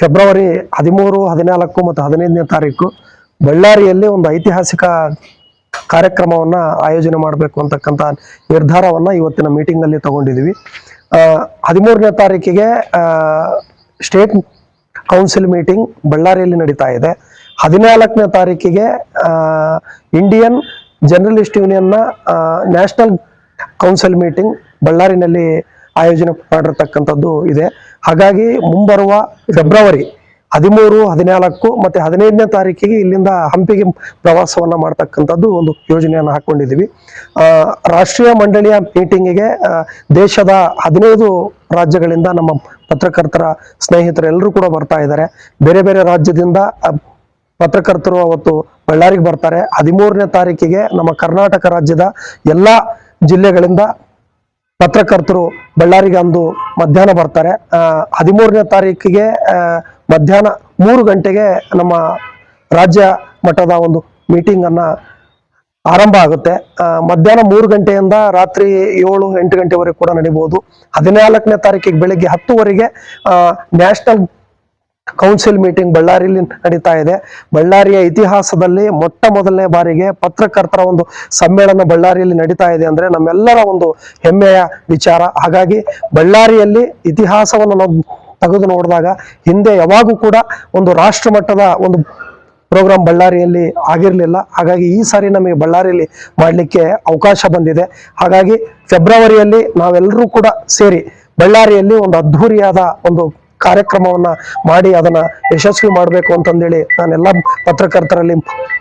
February ಹದಿಮೂರು, ಹದಿನಾಲ್ಕು ಮತ್ತು ಹದಿನೈದನೇ ತಾರೀಕು ಬಳ್ಳಾರಿಯಲ್ಲಿ ಒಂದು ಐತಿಹಾಸಿಕ ಕಾರ್ಯಕ್ರಮವನ್ನ ಆಯೋಜನೆ ಮಾಡಬೇಕು ಅಂತಕ್ಕಂಥ ನಿರ್ಧಾರವನ್ನ ಇವತ್ತಿನ ಮೀಟಿಂಗ್ ಅಲ್ಲಿ ಹದಿಮೂರನೇ ತಾರೀಕಿಗೆ ಸ್ಟೇಟ್ ಕೌನ್ಸಿಲ್ ಮೀಟಿಂಗ್ ಬಳ್ಳಾರಿಯಲ್ಲಿ ನಡೀತಾ ಇದೆ. ಹದಿನಾಲ್ಕನೇ ತಾರೀಕಿಗೆ ಇಂಡಿಯನ್ ಜರ್ನಲಿಸ್ಟ್ ಯೂನಿಯನ್ನ ನ್ಯಾಷನಲ್ ಕೌನ್ಸಿಲ್ ಮೀಟಿಂಗ್ ಬಳ್ಳಾರಿನಲ್ಲಿ ಆಯೋಜನೆ ಮಾಡಿರ್ತಕ್ಕಂಥದ್ದು ಇದೆ. ಹಾಗಾಗಿ ಮುಂಬರುವ ಫೆಬ್ರವರಿ ಹದಿಮೂರು, ಹದಿನಾಲ್ಕು ಮತ್ತೆ ಹದಿನೈದನೇ ತಾರೀಕಿಗೆ ಇಲ್ಲಿಂದ ಹಂಪಿಗೆ ಪ್ರವಾಸವನ್ನ ಮಾಡ್ತಕ್ಕಂಥದ್ದು ಒಂದು ಯೋಜನೆಯನ್ನು ಹಾಕೊಂಡಿದ್ದೀವಿ. ರಾಷ್ಟ್ರೀಯ ಮಂಡಳಿಯ ಮೀಟಿಂಗಿಗೆ ದೇಶದ ಹದಿನೈದು ರಾಜ್ಯಗಳಿಂದ ನಮ್ಮ ಪತ್ರಕರ್ತರ ಸ್ನೇಹಿತರು ಎಲ್ಲರೂ ಕೂಡ ಬರ್ತಾ ಇದ್ದಾರೆ. ಬೇರೆ ಬೇರೆ ರಾಜ್ಯದಿಂದ ಪತ್ರಕರ್ತರು ಅವತ್ತು ಬಳ್ಳಾರಿಗೆ ಬರ್ತಾರೆ. ಹದಿಮೂರನೇ ತಾರೀಕಿಗೆ ನಮ್ಮ ಕರ್ನಾಟಕ ರಾಜ್ಯದ ಎಲ್ಲ ಜಿಲ್ಲೆಗಳಿಂದ ಪತ್ರಕರ್ತರು ಬಳ್ಳಾರಿಗೆ ಅಂದು ಮಧ್ಯಾಹ್ನ ಬರ್ತಾರೆ. ಹದಿಮೂರನೇ ತಾರೀಕಿಗೆ ಮಧ್ಯಾಹ್ನ ಮೂರು ಗಂಟೆಗೆ ನಮ್ಮ ರಾಜ್ಯ ಮಟ್ಟದ ಒಂದು ಮೀಟಿಂಗ್ ಅನ್ನ ಆರಂಭ ಆಗುತ್ತೆ. ಮಧ್ಯಾಹ್ನ ಮೂರು ಗಂಟೆಯಿಂದ ರಾತ್ರಿ ಏಳು, ಎಂಟು ಗಂಟೆವರೆಗೆ ಕೂಡ ನಡೀಬಹುದು. ಹದಿನಾಲ್ಕನೇ ತಾರೀಕಿಗೆ ಬೆಳಿಗ್ಗೆ ಹತ್ತುವರೆಗೆ ನ್ಯಾಷನಲ್ ಕೌನ್ಸಿಲ್ ಮೀಟಿಂಗ್ ಬಳ್ಳಾರಿಯಲ್ಲಿ ನಡೀತಾ ಇದೆ. ಬಳ್ಳಾರಿಯ ಇತಿಹಾಸದಲ್ಲಿ ಮೊಟ್ಟ ಮೊದಲನೇ ಬಾರಿಗೆ ಪತ್ರಕರ್ತರ ಒಂದು ಸಮ್ಮೇಳನ ಬಳ್ಳಾರಿಯಲ್ಲಿ ನಡೀತಾ ಇದೆ ಅಂದ್ರೆ ನಮ್ಮೆಲ್ಲರ ಒಂದು ಹೆಮ್ಮೆಯ ವಿಚಾರ. ಹಾಗಾಗಿ ಬಳ್ಳಾರಿಯಲ್ಲಿ ಇತಿಹಾಸವನ್ನು ನಾವು ತೆಗೆದು ನೋಡಿದಾಗ ಹಿಂದೆ ಯಾವಾಗೂ ಕೂಡ ಒಂದು ರಾಷ್ಟ್ರ ಮಟ್ಟದ ಒಂದು ಪ್ರೋಗ್ರಾಮ್ ಬಳ್ಳಾರಿಯಲ್ಲಿ ಆಗಿರಲಿಲ್ಲ. ಹಾಗಾಗಿ ಈ ಸಾರಿ ನಮಗೆ ಬಳ್ಳಾರಿಯಲ್ಲಿ ಮಾಡಲಿಕ್ಕೆ ಅವಕಾಶ ಬಂದಿದೆ. ಹಾಗಾಗಿ ಫೆಬ್ರವರಿಯಲ್ಲಿ ನಾವೆಲ್ಲರೂ ಕೂಡ ಸೇರಿ ಬಳ್ಳಾರಿಯಲ್ಲಿ ಒಂದು ಅದ್ಧೂರಿಯಾದ ಒಂದು ಕಾರ್ಯಕ್ರಮವನ್ನ ಮಾಡಿ ಅದನ್ನ ಯಶಸ್ವಿ ಮಾಡಬೇಕು ಅಂತಂದೇಳಿ ನಾನೆಲ್ಲ ಪತ್ರಕರ್ತರಲ್ಲಿ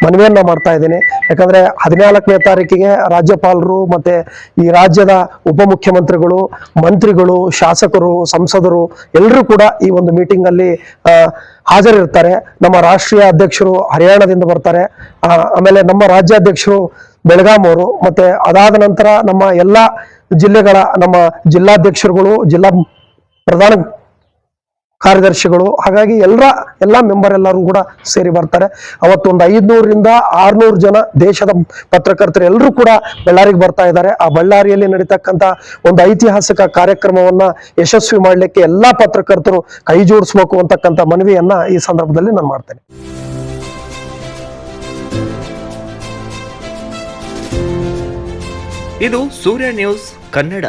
ಮನವಿಯನ್ನ ಮಾಡ್ತಾ ಇದ್ದೀನಿ. ಯಾಕಂದ್ರೆ ಹದಿನಾಲ್ಕನೇ ತಾರೀಕಿಗೆ ರಾಜ್ಯಪಾಲರು ಮತ್ತೆ ಈ ರಾಜ್ಯದ ಉಪಮುಖ್ಯಮಂತ್ರಿಗಳು, ಮಂತ್ರಿಗಳು, ಶಾಸಕರು, ಸಂಸದರು ಎಲ್ಲರೂ ಕೂಡ ಈ ಒಂದು ಮೀಟಿಂಗ್ ಅಲ್ಲಿ ಹಾಜರಿರ್ತಾರೆ. ನಮ್ಮ ರಾಷ್ಟ್ರೀಯ ಅಧ್ಯಕ್ಷರು ಹರಿಯಾಣದಿಂದ ಬರ್ತಾರೆ. ಆಮೇಲೆ ನಮ್ಮ ರಾಜ್ಯಾಧ್ಯಕ್ಷರು ಬೆಳಗಾಂ ಅವರು ಮತ್ತೆ ಅದಾದ ನಂತರ ನಮ್ಮ ಎಲ್ಲ ಜಿಲ್ಲೆಗಳ ನಮ್ಮ ಜಿಲ್ಲಾಧ್ಯಕ್ಷರುಗಳು, ಜಿಲ್ಲಾ ಪ್ರಧಾನ ಕಾರ್ಯದರ್ಶಿಗಳು, ಹಾಗಾಗಿ ಎಲ್ಲರ, ಎಲ್ಲ ಮೆಂಬರ್ ಎಲ್ಲರೂ ಕೂಡ ಸೇರಿ ಬರ್ತಾರೆ. ಅವತ್ತೊಂದು ಐದ್ನೂರಿಂದ ಆರ್ನೂರು ಜನ ದೇಶದ ಪತ್ರಕರ್ತರು ಎಲ್ಲರೂ ಕೂಡ ಬಳ್ಳಾರಿಗೆ ಬರ್ತಾ ಇದ್ದಾರೆ. ಆ ಬಳ್ಳಾರಿಯಲ್ಲಿ ನಡೀತಕ್ಕಂಥ ಒಂದು ಐತಿಹಾಸಿಕ ಕಾರ್ಯಕ್ರಮವನ್ನ ಯಶಸ್ವಿ ಮಾಡಲಿಕ್ಕೆ ಎಲ್ಲಾ ಪತ್ರಕರ್ತರು ಕೈ ಜೋಡಿಸ್ಬೇಕು ಅಂತಕ್ಕಂಥ ಮನವಿಯನ್ನ ಈ ಸಂದರ್ಭದಲ್ಲಿ ನಾನು ಮಾಡ್ತೇನೆ. ಇದು ಸೂರ್ಯ ನ್ಯೂಸ್ ಕನ್ನಡ.